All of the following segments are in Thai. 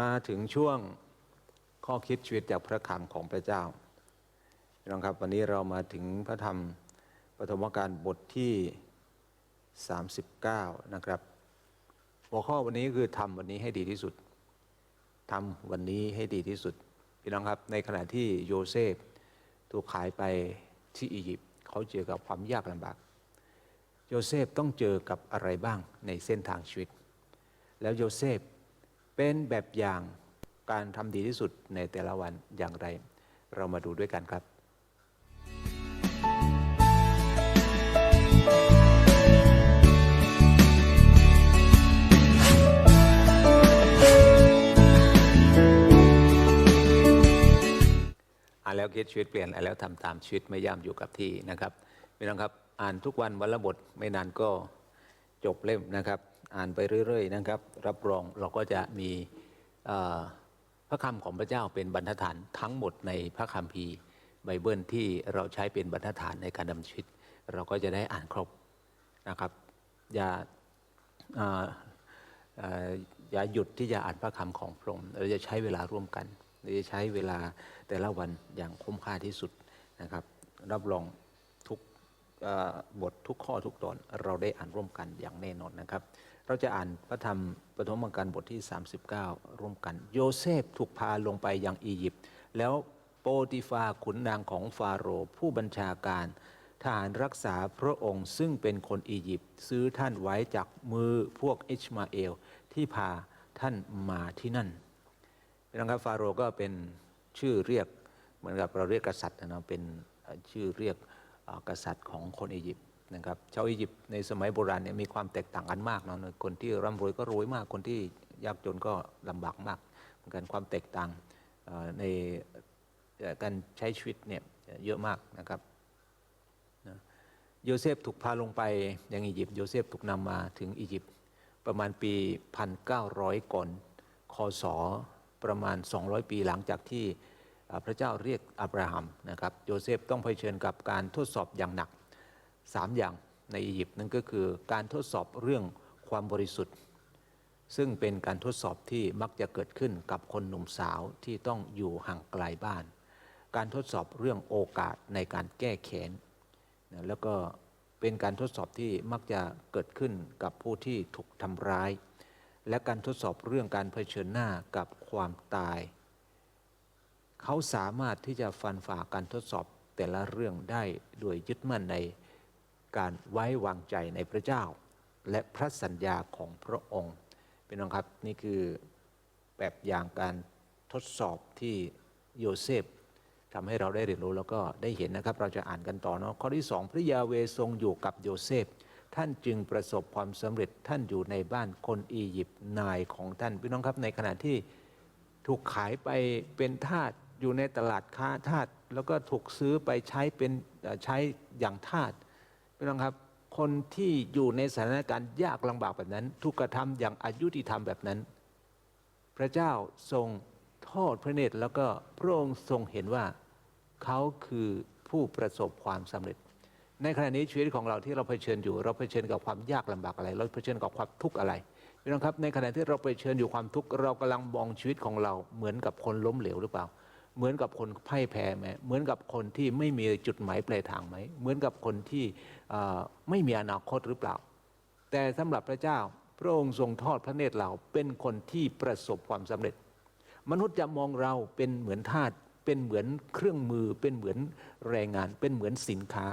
มาถึงช่วงข้อคิดชีวิตจากพระคำของพระเจ้าพี่น้องครับวันนี้เรามาถึงพระธรรมปฐมกาลบทที่ 39 นะครับ หัวข้อวันนี้คือทำวันนี้ให้ดีที่สุดทำวันนี้ให้ดีที่สุดพี่น้องครับในขณะที่โยเซฟถูกขายไปที่อียิปต์เขาเจอกับความยากลำบาก โยเซฟต้องเจอกับอะไรบ้างในเส้นทางชีวิต แล้วโยเซฟ เป็นแบบอย่างการทำดีที่สุดในแต่ละวันอย่างไร เรามาดูด้วยกันครับอ่านแล้วคิดชีวิตเปลี่ยนอ่านแล้วทำตามชีวิตไม่ย่ำอยู่กับที่นะครับพี่น้องครับ อ่านทุกวันวันละบทไม่นานก็จบเล่มนะครับ อ่านไปเรื่อยๆนะครับ รับรองเราก็จะมีพระคำของพระเจ้าเป็นบรรทัดฐานทั้งหมดในพระคัมภีร์ไบเบิลที่เราใช้เป็นบรรทัดฐานในการดำชีวิต เราก็จะได้อ่านครบนะครับ อย่าอย่าหยุดที่จะอ่านพระคำของพระองค์เราจะใช้เวลาร่วมกันเราจะใช้เวลาแต่ละวันอย่างคุ้มค่าที่สุดนะครับ รับรองทุกบททุกข้อทุกตอนเราได้อ่านร่วมกันอย่างแน่นอนนะครับ เราจะอ่านพระธรรมปฐมกาลบทที่ 39 ร่วมกัน โยเซฟถูกพาลงไปยังอียิปต์แล้วโปติฟาขุนนางของฟาโรห์ผู้บัญชาการทหารรักษาพระองค์ซึ่งเป็นคนอียิปต์ซื้อท่านไว้จากมือพวกอิชมาเอลที่พาท่านมาที่นั่นน้องครับฟาโรห์ก็เป็นชื่อเรียกเหมือนกับเราเรียกกษัตริย์นะเป็นชื่อเรียกกษัตริย์ของคนอียิปต์ นะครับชาวอียิปต์ในสมัยโบราณเนี่ยมีความแตกต่างกันมากเนาะคนที่ร่ำรวยก็รวยมากคนที่ยากจนก็ลำบากมากเหมือนกันความแตกต่างในการใช้ชีวิตเนี่ยเยอะมากนะครับโยเซฟถูกพาลงไปยังอียิปต์โยเซฟถูกนำมาถึงอียิปต์ประมาณปี 1,900 ก่อนคศประมาณ 200 ปีหลังจากที่พระเจ้าเรียกอับราฮัมนะครับโยเซฟต้องเผชิญกับการทดสอบอย่างหนัก 3 อย่างในอียิปต์นั่นก็คือการทดสอบเรื่องความบริสุทธิ์ ซึ่งเป็นการทดสอบที่มักจะเกิดขึ้นกับคนหนุ่มสาวที่ต้องอยู่ห่างไกลบ้าน การทดสอบเรื่องโอกาสในการแก้แค้นแล้วก็เป็นการทดสอบที่มักจะเกิดขึ้นกับผู้ที่ถูกทำร้าย และการทดสอบเรื่องการเผชิญหน้ากับความตาย เขาสามารถที่จะฟันฝ่าการทดสอบแต่ละเรื่องได้โดยยึดมั่นใน การไว้วางใจในพระเจ้า และพระสัญญาของพระองค์เป็นองครับนี่คือแบบอย่างการทดสอบที่โยเซฟทำให้เราได้เรียนรู้แล้วก็ได้เห็นนะครับเราจะอ่านกันต่อเนาะข้อที่สองพระยาเวทรงอยู่กับโยเซฟท่านจึงประสบความสำเร็จท่านอยู่ในบ้านคนอียิปต์นายของท่านพี่น้องครับในขณะที่ถูกขายไปเป็นทาสอยู่ในตลาดค้าทาสแล้วก็ถูกซื้อไปใช้เป็นใช้อย่างทาส พี่น้องครับคนที่อยู่ในสถานการณ์ยากลำบากแบบนั้น ถูกกระทำอย่างอายุติธรรมแบบนั้น พระเจ้าทรงทอดพระเนตรแล้วก็พระองค์ทรงเห็นว่าเขาคือผู้ประสบความสำเร็จ ในขณะนี้ชีวิตของเราที่เราเผชิญอยู่ เราเผชิญกับความยากลำบากอะไร เราเผชิญกับความทุกข์อะไรพี่น้องครับในขณะที่เราเผชิญอยู่ความทุกข์เรากำลังมองชีวิตของเราเหมือนกับคนล้มเหลวหรือเปล่า เหมือนกับคนพ่ายแพ้ไหมเหมือนกับคนที่ไม่มีจุดหมายปลายทางไหมเหมือนกับคนที่ไม่มีอนาคตหรือเปล่า แต่สำหรับพระเจ้าพระองค์ทรงทอดพระเนตรเราเป็นคนที่ประสบความสำเร็จ มนุษย์จะมองเราเป็นเหมือนทาสเป็นเหมือนเครื่องมือ เป็นเหมือนแรงงาน เป็นเหมือนสินค้า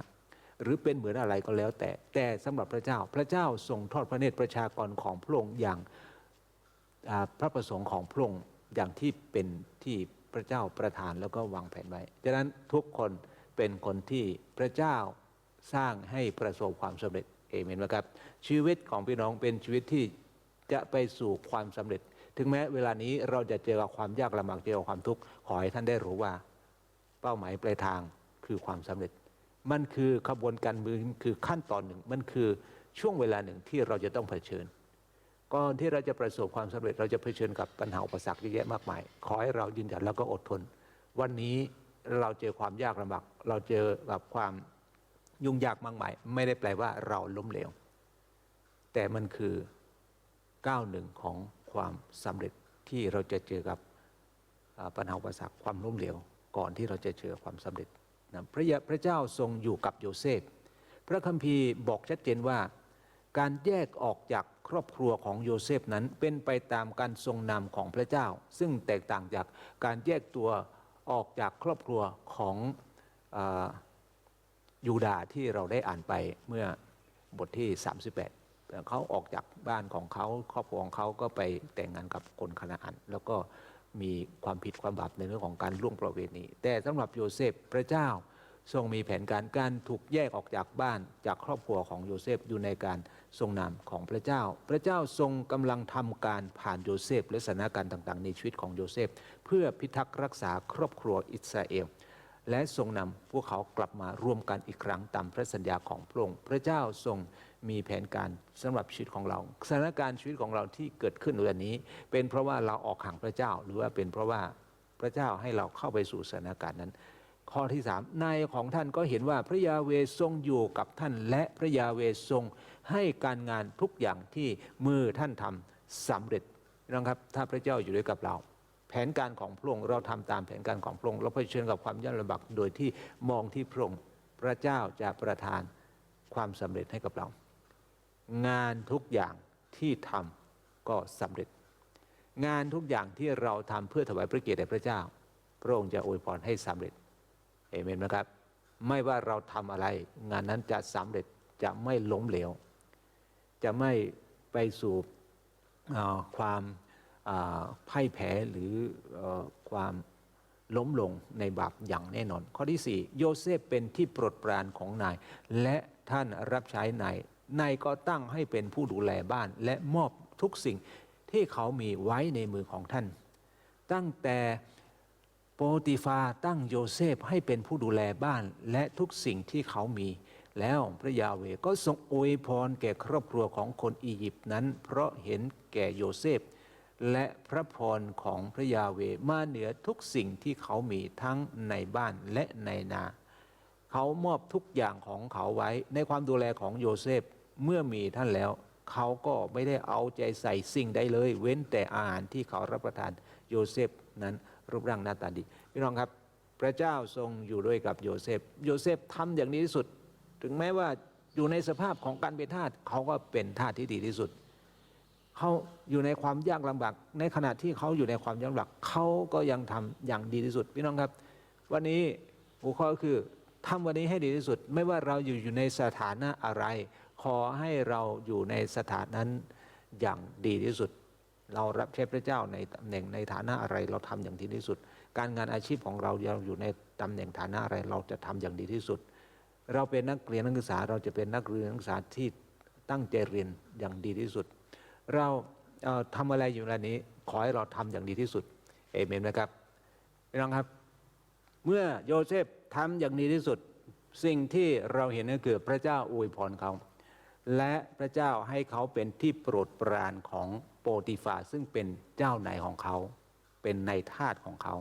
หรือเป็นเหมือนอะไรก็แล้วแต่ แต่สำหรับพระเจ้าพระเจ้าทรงทอดพระเนตรประชากรของพระองค์อย่างพระประสงค์ของพระองค์อย่างที่เป็นที่ พระเจ้าประทานแล้วก็วางแผนไว้ฉะนั้นทุกคนเป็นคนที่พระเจ้าสร้างให้ประสบความสำเร็จเอเมนไหมครับ ชีวิตของพี่น้องเป็นชีวิตที่จะไปสู่ความสำเร็จ ถึงแม้เวลานี้เราจะเจอกับความยากลำบากเจอกับความทุกข์ขอให้ท่านได้รู้ว่า เป้าหมายปลายทางคือความสำเร็จ มันคือขบวนการมือคือขั้นตอนหนึ่ง มันคือช่วงเวลาหนึ่งที่เราจะต้องเผชิญ ก่อนที่เราจะประสบความสำเร็จ เราจะเผชิญกับปัญหาอุปสรรคเยอะแยะมากมาย ขอให้เรายืนหยัดแล้วก็อดทน วันนี้เราเจอความยากลำบากเราเจอกับความยุ่งยากมากมาย ไม่ได้แปลว่าเราล้มเหลว แต่มันคือก้าวหนึ่งของความสำเร็จที่เราจะเจอกับปัญหาอุปสรรคความล้มเหลว ก่อนที่เราจะเจอความสำเร็จนะพระยาพระเจ้าทรงอยู่กับโยเซฟ พระคัมภีร์บอกชัดเจนว่า การแยกออกจากครอบครัวของโยเซฟนั้นเป็นไปตามการทรงนำของพระเจ้า ซึ่งแตกต่างจากการแยกตัวออกจากครอบครัวของอยูดาห์ที่เราได้อ่านไปเมื่อบทที่ 38 เขาออกจากบ้านของเขาครอบครัวของเขาก็ไปแต่งงานกับคนคณาอันแล้วก็มีความผิดความบาปในเรื่องของการล่วงประเวณีแต่สำหรับโยเซฟพระเจ้า ทรงมีแผนการการถูกแยกออกจากบ้านจากครอบครัวของโยเซฟอยู่ในการทรงนำของพระเจ้า พระเจ้าทรงกำลังทำการผ่านโยเซฟและสถานการณ์ต่างๆ ในชีวิตของโยเซฟ เพื่อพิทักษ์รักษาครอบครัวอิสราเอลและทรงนำพวกเขากลับมารวมกันอีกครั้งตามพระสัญญาของพระองค์พระเจ้าทรงมีแผนการสำหรับชีวิตของเราสถานการณ์ชีวิตของเราที่เกิดขึ้นในวันนี้ เป็นเพราะว่าเราออกห่างพระเจ้าหรือว่าเป็นเพราะว่าพระเจ้าให้เราเข้าไปสู่สถานการณ์นั้น ข้อที่สามนายของท่านก็เห็นว่าพระยาเวทรงอยู่กับท่านและพระยาเวทรงให้การงานทุกอย่างที่มือท่านทำสำเร็จนะครับ ถ้าพระเจ้าอยู่ด้วยกับเรา แผนการของพระองค์เราทำตามแผนการของพระองค์เราเผชิญกับความยากลำบากโดยที่มองที่พระองค์พระเจ้าจะประทานความสำเร็จให้กับเรา งานทุกอย่างที่ทำก็สำเร็จ งานทุกอย่างที่เราทำเพื่อถวายพระเกียรติแด่พระเจ้า พระองค์จะอวยพรให้สำเร็จ เอเมนไหมครับ ไม่ว่าเราทำอะไร งานนั้นจะสำเร็จจะไม่ล้มเหลว จะไม่ไปสู่ความพ่ายแพ้หรืออความล้มลงในบาปอย่างแน่นอน ข้อที่ 4 โยเซฟเป็นที่โปรดปรานของนาย และท่านรับใช้นายนายก็ตั้งให้เป็นผู้ดูแลบ้าน และมอบทุกสิ่งที่เขามีไว้ในมือของท่าน ตั้งแต่ ปติฟาตั้งโยเซฟให้เป็นผู้ดูแลบ้านและทุกสิ่งที่เขามี แล้วพระยาเวก็ทรงอวยพรแก่ครอบครัวของคนอียิปต์นั้น เพราะเห็นแก่โยเซฟ และพระพรของพระยาเวมาเหนือทุกสิ่งที่เขามีทั้งในบ้านและในนา เขามอบทุกอย่างของเขาไว้ในความดูแลของโยเซฟเมื่อมีท่านแล้วเขาก็ไม่ได้เอาใจใส่สิ่งใดเลย เว้นแต่อาหารที่เขารับประทานโยเซฟนั้น รูปร่างหน้าตาดี พี่น้องครับ พระเจ้าทรงอยู่ด้วยกับโยเซฟ โยเซฟทำอย่างดีที่สุด ถึงแม้ว่าอยู่ในสภาพของการเป็นทาสเขาก็เป็นทาสที่ดีที่สุดเขาอยู่ในความยากลำบากในขณะที่เขาอยู่ในความยากลำบากเขาก็ยังทำอย่างดีที่สุด พี่น้องครับ วันนี้หัวข้อคือทำวันนี้ให้ดีที่สุด ไม่ว่าเราอยู่อยู่ในสถานะอะไร ขอให้เราอยู่ในสถานนั้นอย่างดีที่สุด เรารับใช้พระเจ้าในตำแหน่งในฐานะอะไรเราทำอย่างดีที่สุด การงานอาชีพของเราเราอยู่ในตำแหน่งฐานะอะไรเราจะทำอย่างดีที่สุด เราเป็นนักเรียนนักศึกษาเราจะเป็นนักเรียนนักศึกษาที่ตั้งใจเรียนอย่างดีที่สุด เราเอ่อทำอะไรอยู่ในนี้ ขอให้เราทำอย่างดีที่สุดเอเมนนะครับพี่น้องครับ เมื่อโยเซฟทำอย่างดีที่สุด สิ่งที่เราเห็นก็คือพระเจ้าอวยพรเขาและพระเจ้าให้เขาเป็นที่โปรดปรานของ โปรติฟาซึ่งเป็นเจ้านายของเขา เป็นนายทาสของเขา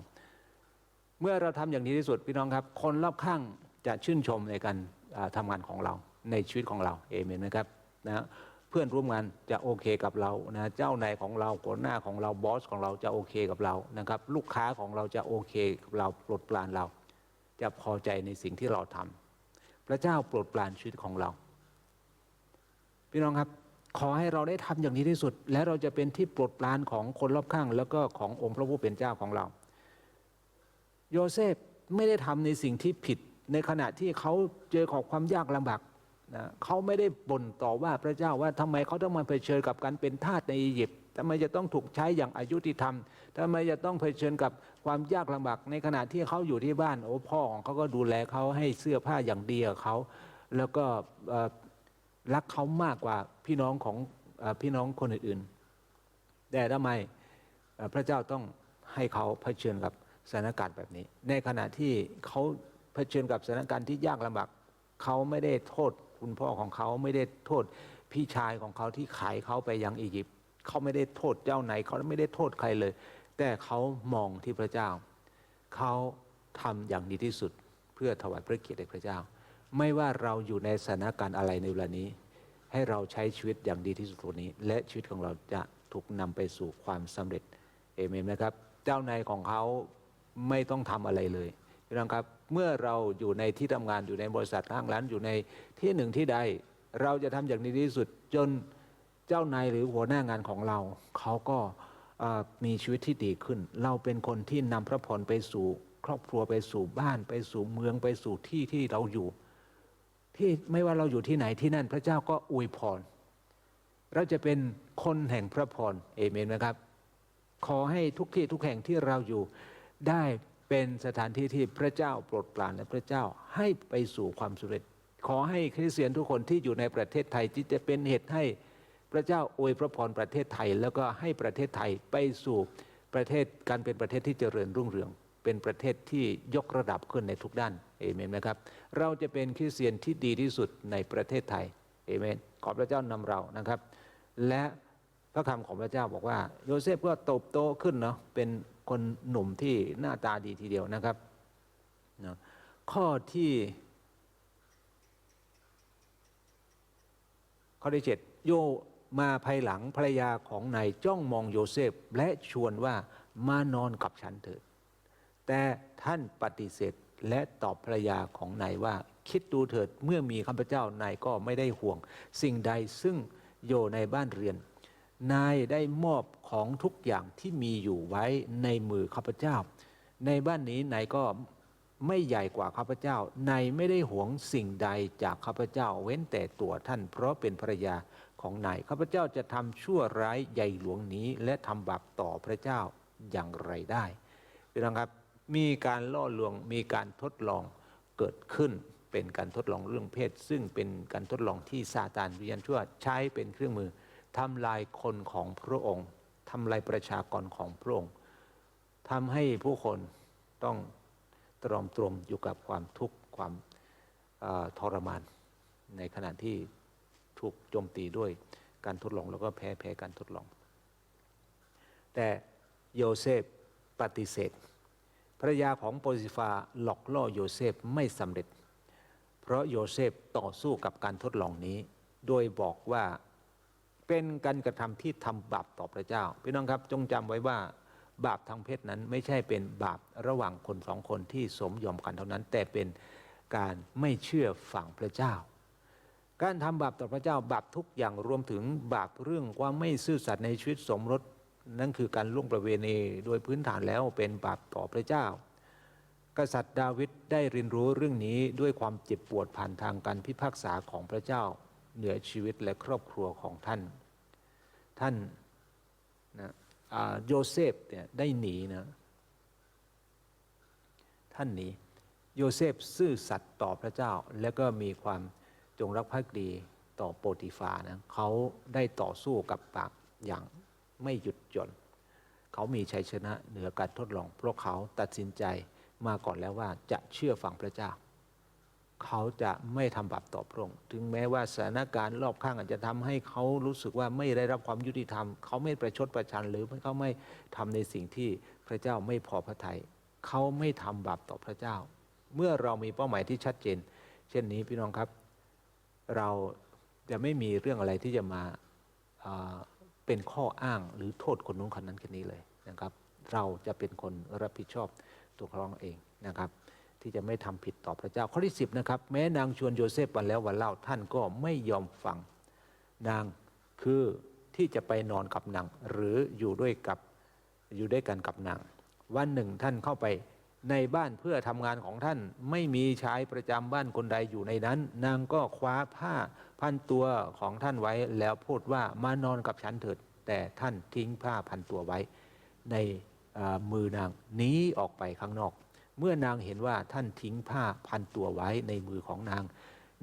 เมื่อเราทำอย่างดีที่สุดพี่น้องครับ คนรอบข้างจะชื่นชมในการอ่าทำงานของเราในชีวิตของเราเอเมนนะครับนะเพื่อนร่วมงานจะโอเคกับเรานะเจ้านายของเราหัวหน้าของเราบอสของเราจะโอเคกับเรานะครับ ลูกค้าของเราจะโอเคกับเราโปรดปรานเรา จะพอใจในสิ่งที่เราทำพระเจ้าโปรดปรานชีวิตของเรา พี่น้องครับ ขอให้เราได้ทำอย่างดีที่สุด และเราจะเป็นที่โปรดปรานของคนรอบข้าง แล้วก็ขององค์พระผู้เป็นเจ้าของเรา โยเซฟไม่ได้ทำในสิ่งที่ผิด ในขณะที่เขาเจอของความยากลำบากนะเขาไม่ได้บ่นต่อว่าพระเจ้าว่าทำไมเขาต้องมาเผชิญกับการเป็นทาสในอียิปต์ทำไมจะต้องถูกใช้อย่างอายุติธรรมทำไมจะต้องเผชิญกับความยากลำบากในขณะที่เขาอยู่ที่บ้านโอ้พ่อของเขาก็ดูแลเขาให้เสื้อผ้าอย่างดีกับเขาแล้วก็ รักเขามากกว่าพี่น้องของพี่น้องคนอื่นๆ แต่ทำไมพระเจ้าต้องให้เขาเผชิญกับสถานการณ์แบบนี้ ในขณะที่เขาเผชิญกับสถานการณ์ที่ยากลำบากเขาไม่ได้โทษคุณพ่อของเขาไม่ได้โทษพี่ชายของเขาที่ขายเขาไปยังอียิปต์เขาไม่ได้โทษเจ้าไหน เขาไม่ได้โทษใครเลย แต่เขามองที่พระเจ้า เขาทำอย่างดีที่สุดเพื่อถวายพระเกียรติแด่พระเจ้า ไม่ว่าเราอยู่ในสถานการณ์อะไรในเวลานี้ ให้เราใช้ชีวิตอย่างดีที่สุดวันนี้ และชีวิตของเราจะถูกนำไปสู่ความสำเร็จเอเอเมนนะครับ เจ้านายของเขาไม่ต้องทำอะไรเลยพี่น้องครับเมื่อเราอยู่ในที่ทำงานอยู่ในบริษัทข้างร้านอยู่ในที่หนึ่งที่ใด เราจะทำอย่างดีที่สุดจนเจ้านายหรือหัวหน้างานของเรา เขาก็มีชีวิตที่ดีขึ้น เราเป็นคนที่นำพระพรไปสู่ ครอบครัวไปสู่บ้านไปสู่เมืองไปสู่ที่ที่เราอยู่ ที่ไม่ว่าเราอยู่ที่ไหนที่นั่น พระเจ้าก็อวยพร เราจะเป็นคนแห่งพระพรเอเมนไหมครับ ขอให้ทุกที่ทุกแห่งที่เราอยู่ได้เป็นสถานที่ที่พระเจ้าโปรดปรานและพระเจ้าให้ไปสู่ความสำเร็จ ขอให้คริสเตียนทุกคนที่อยู่ในประเทศไทยที่จะเป็นเหตุให้พระเจ้าอวยพระพรประเทศไทย แล้วก็ให้ประเทศไทยไปสู่ประเทศการเป็นประเทศที่เจริญรุ่งเรือง เป็นประเทศที่ยกระดับขึ้นในทุกด้านเอเมนนะครับ เราจะเป็นคริสเตียนที่ดีที่สุดในประเทศไทยเอเมนขอพระเจ้านำเรานะครับ และพระคำของพระเจ้าบอกว่า โยเซฟก็โตบโตขึ้นเนาะเป็นคนหนุ่มที่หน้าตาดีทีเดียวนะครับนะข้อที่ข้อที่เจ็ดโยมาภายหลังภรรยาของนายจ้องมองโยเซฟและชวนว่ามานอนกับฉันเถิด แต่ท่านปฏิเสธและตอบภรรยาของนายว่า คิดดูเถิดเมื่อมีข้าพเจ้านายก็ไม่ได้ห่วง สิ่งใดซึ่งโยในบ้านเรือน นายได้มอบของทุกอย่างที่มีอยู่ไว้ในมือข้าพเจ้า ในบ้านนี้นายก็ไม่ใหญ่กว่าข้าพเจ้านายไม่ได้หวงสิ่งใดจากข้าพเจ้า เว้นแต่ตัวท่าน เพราะเป็นภรรยาของนายข้าพเจ้าจะทำชั่วร้ายใหญ่หลวงนี้ และทำบาปต่อพระเจ้าอย่างไรได้พี่น้องครับ มีการล่อลวง มีการทดลองเกิดขึ้น เป็นการทดลองเรื่องเพศ ซึ่งเป็นการทดลองที่ซาตานวิญญาณชั่วใช้เป็นเครื่องมือทำลายคนของพระองค์ทำลายประชากรของพระองค์ทำให้ผู้คนต้องตรอมตรมอยู่กับความทุกข์ความทรมาน ในขณะที่ถูกโจมตีด้วยการทดลองแล้วก็แพ้แพ้การทดลอง แต่โยเซฟปฏิเสธ ภรรยาของโปรติฟาหลอกล่อโยเซฟไม่สำเร็จ เพราะโยเซฟต่อสู้กับการทดลองนี้ โดยบอกว่าเป็นการกระทำที่ทำบาปต่อพระเจ้าพี่น้องครับจงจำไว้ว่า บาปทางเพศนั้นไม่ใช่เป็นบาประหว่างคนสองคนที่สมยอมกันเท่านั้น แต่เป็นการไม่เชื่อฝั่งพระเจ้า การทำบาปต่อพระเจ้าบาปทุกอย่างรวมถึงบาปเรื่องว่าไม่ซื่อสัตย์ในชีวิตสมรส นั่นคือการล่วงประเวณีโดยพื้นฐานแล้วเป็นบาปต่อพระเจ้า กษัตริย์ดาวิดได้เรียนรู้เรื่องนี้ด้วยความเจ็บปวดผ่านทางการพิพากษาของพระเจ้า เหนือชีวิตและครอบครัวของท่าน ท่านนะโยเซฟเนี่ยได้หนีนะท่านหนีโยเซฟซื่อสัตย์ต่อพระเจ้า และก็มีความจงรักภักดีต่อโปรติฟานะเขาได้ต่อสู้กับปากอย่าง ไม่หยุดหย่อนเขามีชัยชนะเหนือการทดลอง เพราะเขาตัดสินใจมาก่อนแล้วว่าจะเชื่อฟังพระเจ้า เขาจะไม่ทำบาปต่อพระองค์ถึงแม้ว่าสถานการณ์รอบข้างอาจจะทำให้เขารู้สึกว่าไม่ได้รับความยุติธรรม เขาไม่ประชดประชันหรือเขาไม่ทำในสิ่งที่พระเจ้าไม่พอพระทยัยเขาไม่ทำบาปต่อพระเจ้า เมื่อเรามีเป้าหมายที่ชัดเจน เช่นนี้พี่น้องครับ เราจะไม่มีเรื่องอะไรที่จะมาา เป็นข้ออ้างหรือโทษคนนู้นคนนั้นคนนี้เลยนะครับ เราจะเป็นคนรับผิดชอบตัวเราเองนะครับ ที่จะไม่ทำผิดต่อพระเจ้าข้อที่สิบนะครับแม้นางชวนโยเซฟวันแล้ววันเล่าท่านก็ไม่ยอมฟังนางคือที่จะไปนอนกับนางหรืออยู่ด้วยกับอยู่ด้วยกันกับนางวันหนึ่งท่านเข้าไป ในบ้านเพื่อทำงานของท่าน ไม่มีชายประจำบ้านคนใดอยู่ในนั้น นางก็คว้าผ้าพันตัวของท่านไว้ แล้วพูดว่ามานอนกับฉันเถิด แต่ท่านทิ้งผ้าพันตัวไว้ ในมือนางหนีออกไปข้างนอก เมื่อนางเห็นว่าท่านทิ้งผ้าพันตัวไว้ในมือของนาง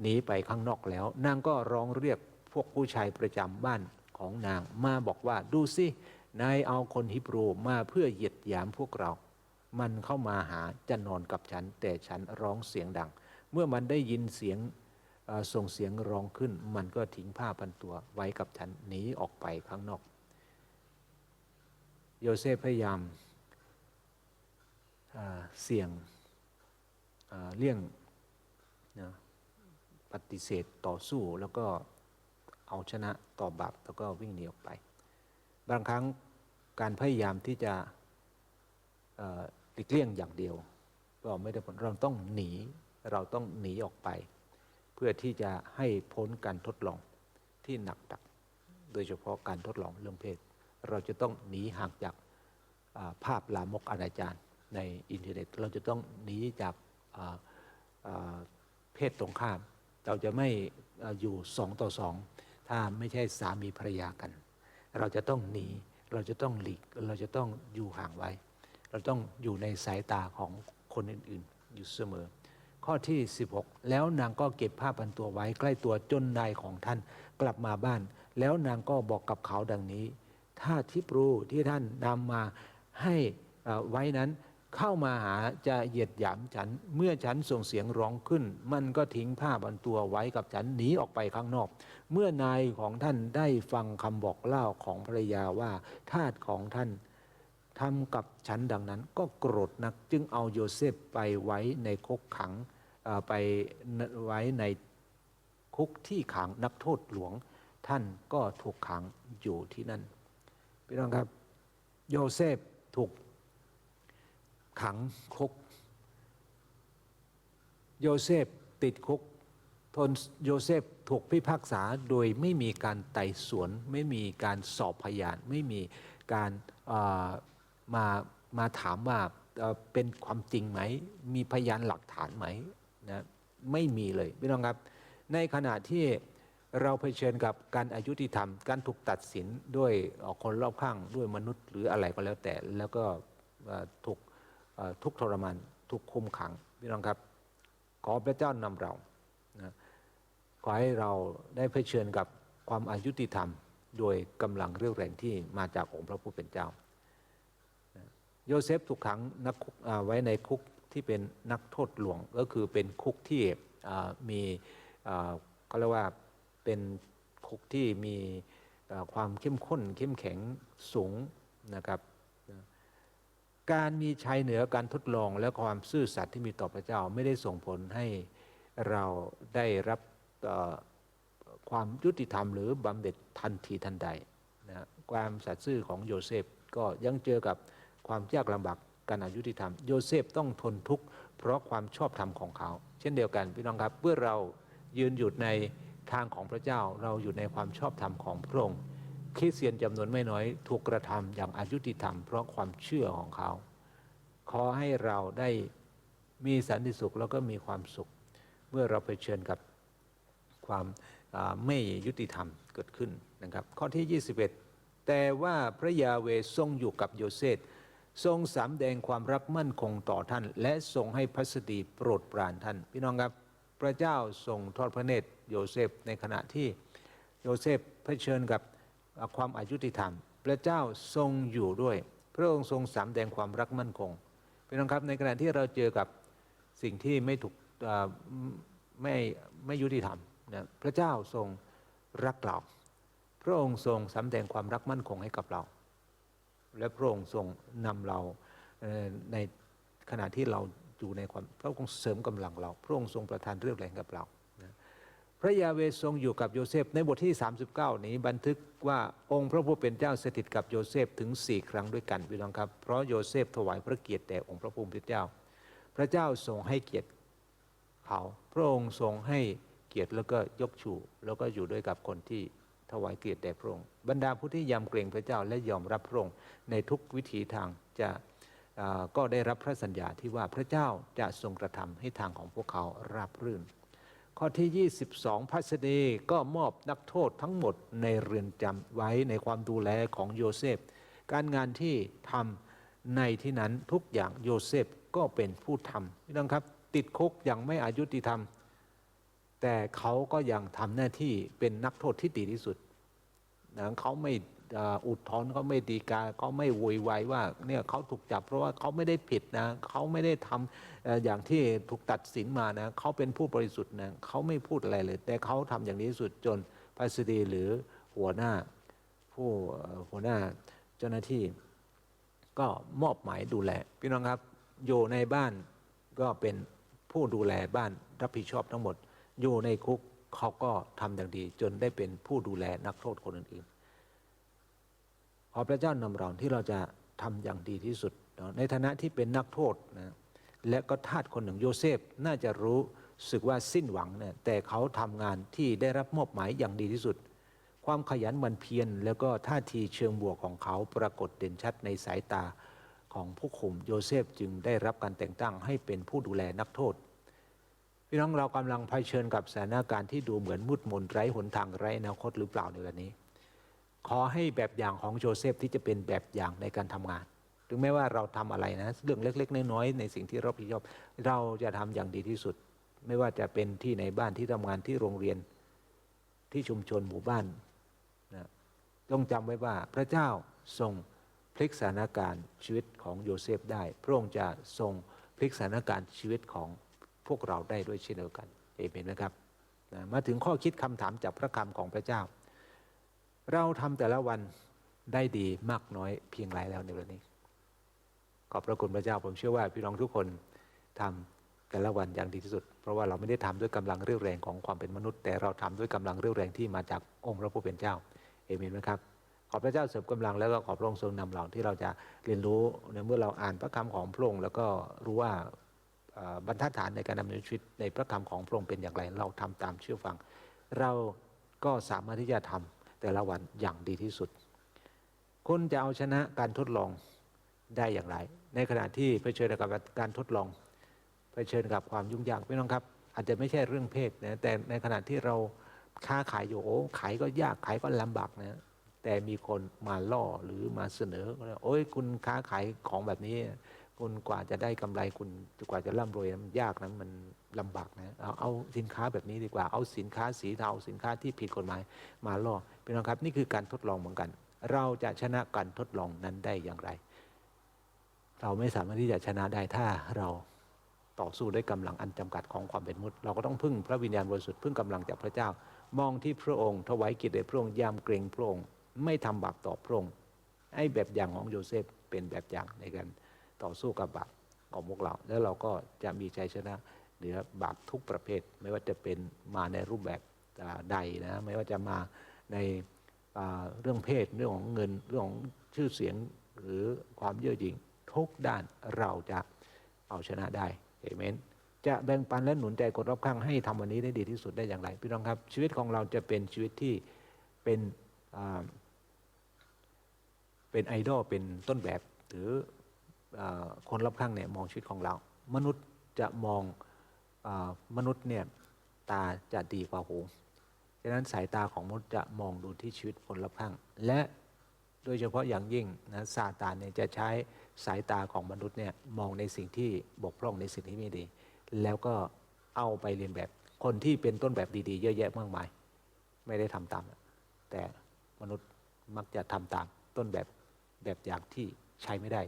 หนีไปข้างนอกแล้ว นางก็ร้องเรียกพวกผู้ชายประจำบ้านของนางมาบอกว่าดูสินายเอาคนฮิบรูมาเพื่อเหยียดหยามพวกเรา มันเข้ามาหาจะนอนกับฉัน แต่ฉันร้องเสียงดัง เมื่อมันได้ยินเสียงส่งเสียงร้องขึ้น มันก็ทิ้งผ้าพันตัวไว้กับฉันหนีออกไปข้างนอก โยเซฟพยายามเสี่ยงเลี่ยงนะปฏิเสธต่อสู้แล้วก็เอาชนะต่อบาปแล้วก็วิ่งหนีออกไป บางครั้งการพยายามที่จะ ลีกเลี่ยงอย่างเดียว ก็ไม่ได้ผลเราต้องหนี เราต้องหนีออกไป เพื่อที่จะให้พ้นการทดลองที่หนักตัก โดยเฉพาะการทดลองเรื่องเพศ เราจะต้องหนีห่างจากาภาพลามกอนาจารในอินเทอร์เน็ต เราจะต้องหนีจากาาเพศตรงข้าม เราจะไม่อ่าอยู่สองต่อสองถ้าไม่ใช่สามีภรรยากัน เราจะต้องหนี เราจะต้องหลีก เราจะต้องอยู่ห่างไว้ เราต้องอยู่ในสายตาของคนอื่นๆ อยู่เสมอ ข้อที่ 16 แล้วนางก็เก็บผ้าพันตัวไว้ใกล้ตัวจนนายของท่านกลับมาบ้าน แล้วนางก็บอกกับเขาดังนี้ ถ้าทิปรูที่ท่านนำมาให้ไว้นั้นเข้ามาหาจะเหยียดหยามฉัน เมื่อฉันส่งเสียงร้องขึ้น มันก็ทิ้งผ้าพันตัวไว้กับฉันหนีออกไปข้างนอก เมื่อนายของท่านได้ฟังคำบอกเล่าของภรรยาว่าทาสของท่าน ทำกับฉันดังนั้นก็โกรธนักจึงเอาโยเซฟไปไว้ในคุกขังไปไว้ในคุกที่ขังนักโทษหลวง ท่านก็ถูกขังอยู่ที่นั่นพี่น้องครับ โยเซฟถูกขังคุก โยเซฟติดคุกทนโยเซฟถูกพิพากษาโดยไม่มีการไต่สวน ไม่มีการสอบพยาน ไม่มีการ มามาถามว่าเป็นความจริงไหม มีพยานหลักฐานไหมนะไม่มีเลยพี่น้องครับ ในขณะที่เราเผชิญกับการอายุติธรรม การถูกตัดสินด้วยคนรอบข้างด้วยมนุษย์หรืออะไรก็แล้วแต่ แล้วก็ถูกทุกทรมานถูกคุมขังพี่น้องครับ ขอพระเจ้านำเรานะขอให้เราได้เผชิญกับความอายุติธรรม โดยกำลังเรี่ยวแรงที่มาจากองค์พระผู้เป็นเจ้า โยเซฟถูกขังนักคุกไว้ในคุกที่เป็นนักโทษหลวงก็คือเป็นคุกที่มีอ่าก็เรียกว่าเป็นคุกที่มีความเข้มข้น เข้มแข็งสูงนะครับการมีชัยเหนือการทดลองและความซื่อสัตย์ที่มีต่อพระเจ้าไม่ได้ส่งผลให้เราได้รับความยุติธรรมหรือบำเหน็จทันทีทันใดนะความสัตย์ซื่อของโยเซฟก็ยังเจอกับ ความยากลำบากการอายุติธรรม โยเซฟต้องทนทุกข์เพราะความชอบธรรมของเขา เช่นเดียวกันพี่น้องครับเมื่อเรายืนหยุดในทางของพระเจ้าเราอยู่ในความชอบธรรมของพระองค์คริสเตียนจำนวนไม่น้อยถูกกระทำอย่างอายุติธรรม เพราะความเชื่อของเขา ขอให้เราได้มีสันติสุขแล้วก็มีความสุข เมื่อเราไปเชิญกับความไม่ยุติธรรมเกิดขึ้นนะครับ ข้อที่ 21 แต่ว่าพระยาเวทรงอยู่กับโยเซฟ ทรงสำแดงความรักมั่นคงต่อท่าน และทรงให้พัสดีโปรดปรานท่าน พี่น้องครับ พระเจ้าทรงทอดพระเนตรโยเซฟในขณะที่โยเซฟเผชิญกับความอายุติธรรม พระเจ้าทรงอยู่ด้วย พระองค์ทรงสำแดงความรักมั่นคงพี่น้องครับในขณะที่เราเจอกับสิ่งที่ไม่ถูกไม่ไม่ยุติธรรมนะพระเจ้าทรงรักเรา พระองค์ทรงสำแดงความรักมั่นคงให้กับเรา และพระองค์ทรงนำเราในขณะที่เราอยู่ในความพระองค์เสริมกำลังเรา พระองค์ทรงประทานเรี่ยวแรงกับเราพระยาเวทรงอยู่กับโยเซฟในบทที่ 39 นี้บันทึกว่าองค์พระผู้เป็นเจ้าสถิตกับโยเซฟถึง 4 ครั้งด้วยกันพี่น้องครับ เพราะโยเซฟถวายพระเกียรติแด่องค์พระผู้เป็นเจ้า พระเจ้าทรงให้เกียรติเขา พระองค์ทรงให้เกียรติแล้วก็ยกชูแล้วก็อยู่ด้วยกับคนที่ ถวายเกียรติแด่พระองค์บรรดาผู้ที่ยำเกรงพระเจ้าและยอมรับพระองค์ในทุกวิถีทางจะก็ได้รับพระสัญญาที่ว่าพระเจ้าจะทรงกระทำให้ทางของพวกเขาราบรื่น ข้อที่ 22 พัสดีก็มอบนักโทษทั้งหมดในเรือนจำไว้ในความดูแลของโยเซฟ การงานที่ทำในที่นั้นทุกอย่างโยเซฟก็เป็นผู้ทำพี่น้องครับ ติดคุกอย่างไม่อายุติธรรม แต่เขาก็ยังทำหน้าที่เป็นนักโทษที่ดีที่สุดนะเขาไม่อ่าอุทธรณ์เขาไม่ดีกาเขาไม่โวยวายว่าเนี่ยเขาถูกจับเพราะว่าเขาไม่ได้ผิดนะเขาไม่ได้ทำอย่างที่ถูกตัดสินมานะเขาเป็นผู้บริสุทธิ์นะเขาไม่พูดอะไรเลย แต่เขาทำอย่างนี้ที่สุดจนพัสดีหรือหัวหน้า ผู้หัวหน้าเจ้าหน้าที่ ก็มอบหมายดูแลพี่น้องครับ อยู่ในบ้านก็เป็นผู้ดูแลบ้านรับผิดชอบทั้งหมด อยู่ในคุกเขาก็ทำอย่างดี จนได้เป็นผู้ดูแลนักโทษคนอื่นๆขอพระเจ้านำเราที่เราจะทำอย่างดีที่สุด ในฐานะที่เป็นนักโทษนะและก็ทาสคนหนึ่งโยเซฟน่าจะรู้สึกว่าสิ้นหวังเนี่ยแต่เขาทำงานที่ได้รับมอบหมายอย่างดีที่สุด ความขยันหมันเพียรแล้วก็ท่าทีเชิงบวกของเขาปรากฏเด่นชัดในสายตาของผู้คุมโยเซฟจึงได้รับการแต่งตั้งให้เป็นผู้ดูแลนักโทษ พี่น้องเรากำลังเผชิญกับสถานการณ์ที่ดูเหมือนมืดมนไร้หนทางไร้อนาคตหรือเปล่าในวันนี้ ขอให้แบบอย่างของโจเซฟที่จะเป็นแบบอย่างในการทำงาน ถึงแม้ว่าเราทำอะไรนะ เรื่องเล็ก ๆ น้อยๆในสิ่งที่เราผิดชอบ เราจะทำอย่างดีที่สุด ไม่ว่าจะเป็นที่ในบ้านที่ทำงานที่โรงเรียนที่ชุมชนหมู่บ้านนะต้องจำไว้ว่าพระเจ้าทรงพลิกสถานการณ์ชีวิตของโยเซฟได้ พระองค์จะทรงพลิกสถานการณ์ชีวิตของ พวกเราได้ด้วยเช่นเดียวกันเอเมนนะครับนะมาถึงข้อคิดคำถามจากพระคำของพระเจ้า เราทำแต่ละวันได้ดีมากน้อยเพียงไรแล้วในวันนี้ ขอบพระคุณพระเจ้าผมเชื่อว่าพี่น้องทุกคนทำแต่ละวันอย่างดีที่สุด เพราะว่าเราไม่ได้ทำด้วยกำลังเรี่ยวแรงของความเป็นมนุษย์ แต่เราทำด้วยกำลังเรี่ยวแรงที่มาจากองค์พระผู้เป็นเจ้าเอเมนไหมครับขอพระเจ้าเสริมกำลังแล้วก็ขอพระองค์ทรงนำเราที่เราจะเรียนรู้ในเมื่อเราอ่านพระคำของพระองค์แล้วก็รู้ว่า บรรทัดฐานในการดำเนินชีวิตในพระคำของพระองค์เป็นอย่างไร เราทำตามเชื่อฟัง เราก็สามารถที่จะทำแต่ละวันอย่างดีที่สุด คุณจะเอาชนะการทดลองได้อย่างไร ในขณะที่เผชิญกับการทดลองเผชิญกับความยุ่งยากพี่น้องครับ อาจจะไม่ใช่เรื่องเพศนะแต่ในขณะที่เราค้าขายอยู่โอ้ขายก็ยากขายก็ลำบากนะแต่มีคนมาล่อหรือมาเสนอว่าโอ้ยคุณค้าขายของแบบนี้ คุณกว่าจะได้กำไรคุณกว่าจะร่ำรวยมันยากนะมันลำบากนะเอาเอาสินค้าแบบนี้ดีกว่าเอาสินค้าสีเทาสินค้าที่ผิดกฎหมายมาล่อพี่น้องครับนี่คือการทดลองเหมือนกัน เราจะชนะการทดลองนั้นได้อย่างไร เราไม่สามารถที่จะชนะได้ถ้าเราต่อสู้ด้วยกำลังอันจำกัดของความเป็นมนุษย์เราก็ต้องพึ่งพระวิญญาณบริสุทธิ์พึ่งกำลังจากพระเจ้า มองที่พระองค์ถวายเกียรติแด่พระองค์ยามเกรงพระองค์ไม่ทำบาปต่อพระองค์ไอ้แบบอย่างของโยเซฟเป็นแบบอย่างในการ ต่อสู้กับบาปของพวกเรา แล้วเราก็จะมีชัยชนะเหนือบาปทุกประเภท ไม่ว่าจะเป็นมาในรูปแบบใดนะไม่ว่าจะมาในเรื่องเพศเรื่องของเงินเรื่องของชื่อเสียงหรือความเย่อหยิ่งทุกด้านเราจะเอาชนะได้เอเมนจะแบ่งปันและหนุนใจคนรอบข้างให้ทำวันนี้ได้ดีที่สุดได้อย่างไร พี่น้องครับ ชีวิตของเราจะเป็นชีวิตที่เป็นเป็นไอดอลเป็นต้นแบบหรือ คนรอบข้างเนี่ยมองชีวิตของเรา มนุษย์จะมองอมนุษย์เนี่ยตาจะดีกว่าหูฉะนั้นสายตาของมนุษย์จะมองดูที่ชีวิตคนรอบข้าง และโดยเฉพาะอย่างยิ่งนะซาตานเนี่ยจะใช้สายตาของมนุษย์เนี่ยมองในสิ่งที่บกพร่องในสิ่งที่ไม่ดี แล้วก็เอาไปเรียนแบบคนที่เป็นต้นแบบดีๆ เยอะแยะมากมาย ไม่ได้ทำตาม แต่มนุษย์มักจะทำตามต้นแบบแบบอย่างที่ใช้ไม่ได้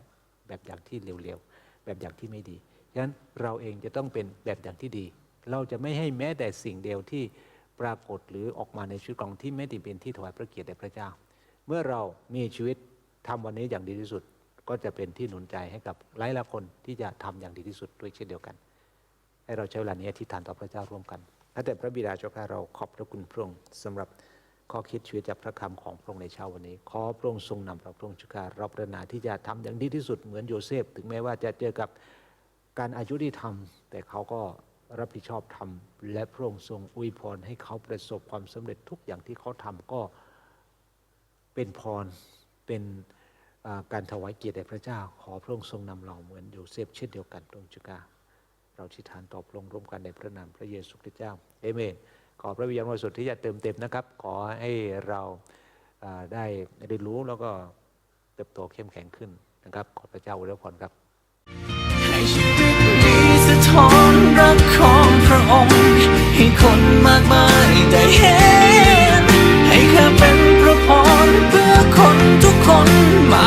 แบบอย่างที่เร็วๆ แบบอย่างที่ไม่ดีฉะนั้นเราเองจะต้องเป็นแบบอย่างที่ดี เราจะไม่ให้แม้แต่สิ่งเดียวที่ปรากฏหรือออกมาในชีวิตของที่ไม่ได้เป็นที่ถวายพระเกียรติแด่พระเจ้า เมื่อเรามีชีวิตทำวันนี้อย่างดีที่สุด ก็จะเป็นที่หนุนใจให้กับหลายๆคนที่จะทำอย่างดีที่สุดด้วยเช่นเดียวกัน ให้เราใช้เวลานี้อธิษฐานต่อพระเจ้าร่วมกันข้าแต่พระบิดาเจ้าข้าเราขอบพระคุณพระองค์สำหรับ ข้อคิดชีวิตจากพระคำของพระองค์ในเช้าวันนี้ ขอพระองค์ทรงนำเราพระองค์เจ้าข้าเราปรารถนาที่จะทำอย่างดีที่สุดเหมือนโยเซฟ ถึงแม้ว่าจะเจอกับการอายุที่ทำแต่เขาก็รับผิดชอบทำและพระองค์ทรงอวยพรให้เขาประสบความสำเร็จทุกอย่างที่เขาทำก็เป็นพรเป็นการถวายเกียรติแด่พระเจ้า ขอพระองค์ทรงนำเราเหมือนโยเซฟเช่นเดียวกันพระองค์จ้าข้าเราชิฐานตอบลงร่วมกันในพระนามพระเยซูคริสต์เจ้าเอเมน ขอพระวิญญาณบริสุทธิ์ที่จะเติมเต็มนะครับ ขอให้เราได้เรียนรู้แล้วก็เติบโตเข้มแข็งขึ้นนะครับ ขอพระเจ้าอวยพรครับให้ชีวิตนี้สะท้อนรักของพระองค์ ให้คนมากมายได้เห็น ให้ข้าเป็นพระพรเพื่อคนทุกคนมา